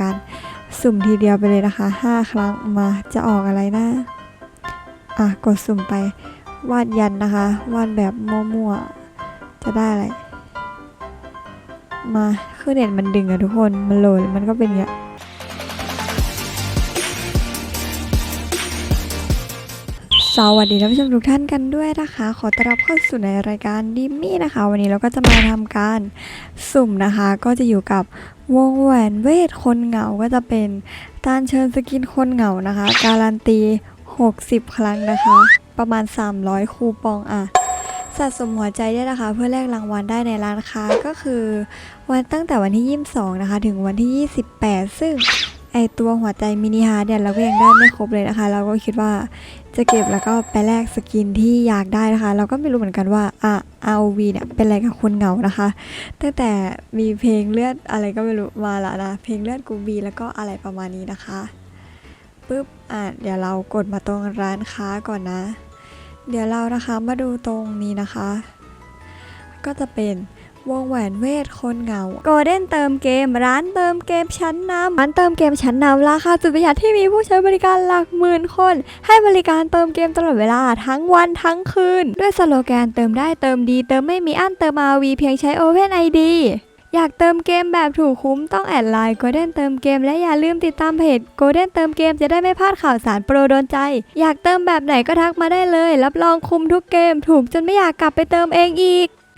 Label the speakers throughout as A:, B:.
A: การสุ่มทีเดียวไปเลยนะคะห้าครั้งมาจะออกอะไรนะอะกดสุ่มไปวาดยันนะคะ วาดแบบมั่วๆ จะได้อะไร มาคือเน็ตมันดึงอะทุกคน มันโหลดมันก็เป็นอย่าง สวัสดีท่านผู้ชมทุกท่านกันด้วยนะคะ ขอต้อนรับเข้าสู่ในรายการดิมมี่นะคะ วันนี้เราก็จะมาทำการสุ่มนะคะ ก็จะอยู่กับวงแหวนเวทคนเหงาก็จะเป็นการเชิญสกินคนเหงานะคะ การันตี 60 ครั้งนะคะ ประมาณ 300 คูปองอะสะสมหัวใจได้นะคะ เพื่อแลกรางวัลได้ในร้านค้าก็คือ วันตั้งแต่วันที่ 22 นะคะ ถึงวันที่ 28 ซึ่ง ไอตัวหัวใจมินิฮาร์ดเนี่ยเราก็ยังได้ไม่ครบเลยนะคะ เราก็คิดว่าจะเก็บแล้วก็ไปแลกสกินที่อยากได้นะคะ เราก็ไม่รู้เหมือนกันว่าอะ ROV เนี่ยเป็นอะไรกับคนเหงานะคะ ตั้งแต่มีเพลงเลือดอะไรก็ไม่รู้มาละนะ เพลงเลือดกูบีแล้วก็อะไรประมาณนี้นะคะปุ๊บอะเดี๋ยวเรากดมาตรงร้านค้าก่อนนะ เดี๋ยวเรานะคะมาดูตรงนี้นะคะ ก็จะเป็น วงแหวนเวทคนเหงาโกลเด้นเติมเกม ร้านเติมเกมชั้นนำร้านเติมเกมชั้นนำราคาสุดประหยัดที่มีผู้ใช้บริการหลักหมื่นคน ให้บริการเติมเกมตลอดเวลาทั้งวันทั้งคืน ด้วยสโลแกนเติมได้เติมดี เติมไม่มีอั้นเติม RV เพียงใช้ Open ID อยากเติมเกมแบบถูกคุ้มต้องแอดไลน์ Golden เติมเกมและอย่าลืมติดตามเพจ Golden เติมเกมจะได้ไม่พลาดข่าวสารโปรโดนใจ อยากเติมแบบไหนก็ทักมาได้เลย รับรองคุ้มทุกเกมถูกจนไม่อยากกลับไปเติมเองอีก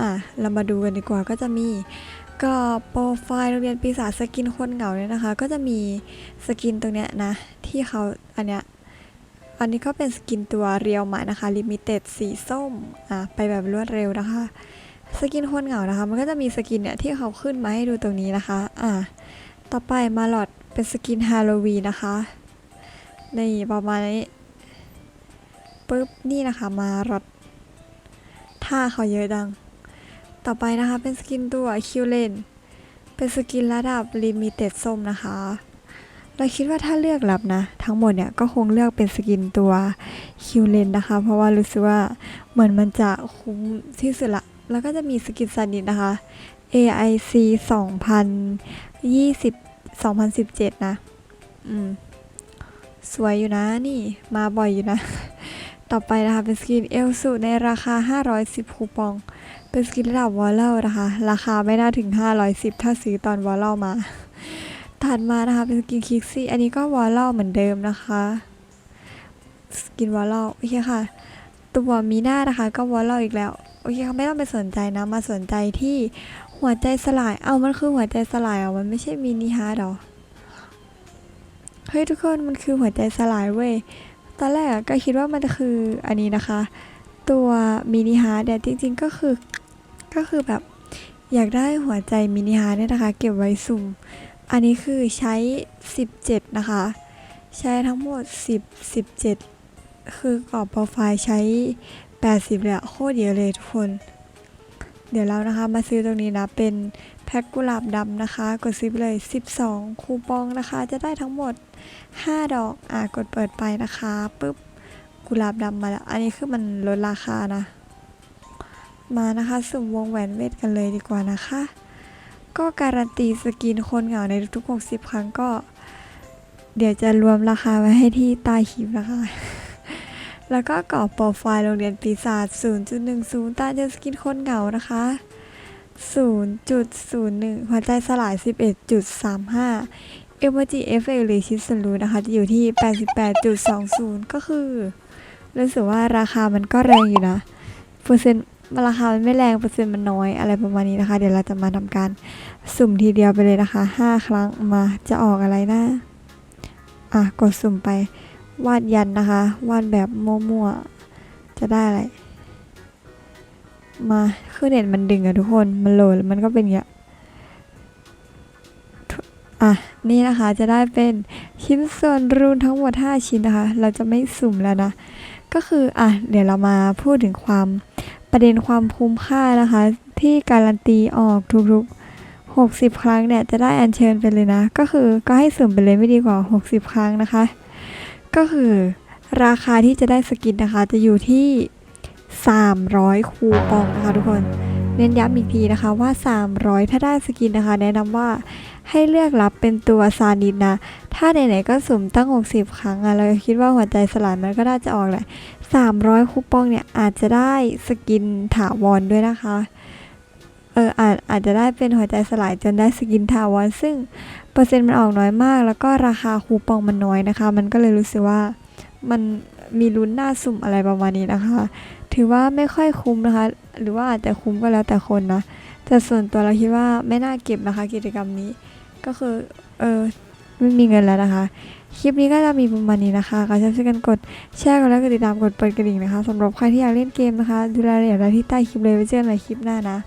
A: อะเรามาดูกันดีกว่าก็จะมีก็โปรไฟล์โรงเรียนปีศาจสกินคนเหงาเนี่ยนะคะ ก็จะมีสกินตรงเนี้ยนะ ที่เขาอันเนี้ยอันนี้ก็เป็นสกินตัวเรียวหมานะคะลิมิเต็ดสีส้มอะไปแบบรวดเร็วนะคะสกินคนเหงานะคะ มันก็จะมีสกินเนี่ยที่เขาขึ้นมาให้ดูตรงนี้นะคะอะต่อไปมาหลอดเป็นสกินฮาโลวีนนะคะนี่ประมาณนี้ปุ๊บนี่นะคะมาลอดท่าเขาเยอะดัง ต่อไปนะคะเป็นสกินตัวคิวเลนเป็นสกินระดับลิมิเต็ดส้มนะคะ เราคิดว่าถ้าเลือกรับนะ ทั้งหมดเนี่ยก็คงเลือกเป็นสกินตัวคิวเลนนะคะ เพราะว่ารู้สึกว่าเหมือนมันจะคุ้มที่สุดละ แล้วก็จะมีสกินซานิดนะคะ AIC 2020 2017 นะ อืม สวยอยู่นะนี่ มาบ่อยอยู่นะ ต่อไปนะคะเป็นสกินเอลสูในราคา 510 คูปอง เป็นสกินระดับวอลเลอร์นะคะ ราคาไม่น่าถึง 510 ถ้าซื้อตอนวอลเลอร์มา ถัดมานะคะเป็นสกินคิกซี่ อันนี้ก็วอลเลอร์เหมือนเดิมนะคะ สกินวอลเลอร์โอเคค่ะ ตัวมีหน้านะคะก็วอลเลอร์อีกแล้ว โอเคค่ะไม่ต้องไปสนใจนะ มาสนใจที่หัวใจสลาย เอามันคือหัวใจสลายอะมันไม่ใช่มินิฮาร์ดหรอ เฮ้ยทุกคนมันคือหัวใจสลายเว้ย ตอนแรกอะก็คิดว่ามันคืออันนี้นะคะ ตัวมินิฮาร์ดเนี่จริงๆก็คือก็คือแบบอยากได้หัวใจมินิฮาร์ดเนี่ยนะคะ เก็บไว้สุ่ม อันนี้คือใช้ 17 นะคะ ใช้ทั้งหมด 10 17 คือกรอบโปรไฟล์ใช้ 80เลยอะโคตรเยอะเลยทุกคน เดี๋ยวเรานะคะมาซื้อตรงนี้นะเป็น แพ็คกุหลาบดำนะคะ กดซื้อไปเลย 12 คูปองนะคะ จะได้ทั้งหมด 5 ดอก อะ กดเปิดไปนะคะปุ๊บ กุหลาบดำมาแล้ว อันนี้คือมันลดราคานะ มานะคะสุ่มวงแหวนเวทกันเลยดีกว่านะคะ ก็การันตีสกินคนเหงาในทุกๆ60 ครั้งก็ เดี๋ยวจะรวมราคาไว้ให้ที่ใต้คลิปนะคะแล้วก็กรอบโปรไฟล์โรงเรียนปีศาจ0.10 ตาเจอสกินคนเหงานะคะ 0.01หัวใจสลาย11.35เอ m มจีเอฟเฟกหรือชิสรูนะคะจะอยู่ที่88.20ก็คือ รู้สึกว่าราคามันก็แรงอยู่นะเปอร์เซ็นต์ราคามันไม่แรงเปอร์เซ็นต์มันน้อยอะไรประมาณนี้นะคะ เดี๋ยวเราจะมาทำการสุ่มทีเดียวไปเลยนะคะ5ครั้งมาจะออกอะไรนะอะกดสุ่มไปวาดยันนะคะ วาดแบบมั่วๆจะได้อะไร มาคือเน็ตมันดึงอะทุกคน มันโหลดมันก็เป็นอย่างอะ นี่นะคะจะได้เป็นชิ้นส่วนรูนทั้งหมด 5 ชิ้นนะคะ เราจะไม่สุ่มแล้วนะ ก็คืออะเดี๋ยวเรามาพูดถึงความประเด็นความคุ้มค่านะคะ ที่การันตีออกทุกๆ 60 ครั้งเนี่ยจะได้อัญเชิญไปเลยนะ ก็คือก็ให้สุ่มไปเลยไม่ดีกว่า 60 ครั้งนะคะ ก็คือราคาที่จะได้สกินนะคะจะอยู่ที่ 300 คูปองนะคะทุกคน เน้นย้ำอีกทีนะคะว่า 300 ถ้าได้สกินนะคะ แนะนำว่าให้เลือกรับเป็นตัวซานิดนะ ถ้าไหนๆก็สุ่มตั้ง 60 ครั้งอะเราคิดว่าหัวใจสลายมันก็น่าจะออกแหละ 300 คูปองเนี่ยอาจจะได้สกินถาวรด้วยนะคะ เอออาจอาจจะได้เป็นหัวใจสลายจนได้สกินถาวรซึ่งเปอร์เซ็นต์มันออกน้อยมาก แล้วก็ราคาคูปองมันน้อยนะคะ มันก็เลยรู้สึกว่ามันมีลุ้นหน้าสุ่มอะไรประมาณนี้นะคะ ถือว่าไม่ค่อยคุ้มนะคะ หรือว่าอาจจะคุ้มก็แล้วแต่คนนะ แต่ส่วนตัวเราคิดว่าไม่น่าเก็บนะคะ กิจกรรมนี้ ก็คือ เออไม่มีเงินแล้วนะคะ คลิปนี้ก็จะมีประมาณนี้นะคะก็ช่วยกันกดแชร์กันแล้วก็ติดตามกดเปิดกระดิ่งนะคะสำหรับใครที่อยากเล่นเกมนะคะ ดูรายละเอียดได้ที่ใต้คลิปเลยไว้เจอกันใหม่คลิปหน้านะ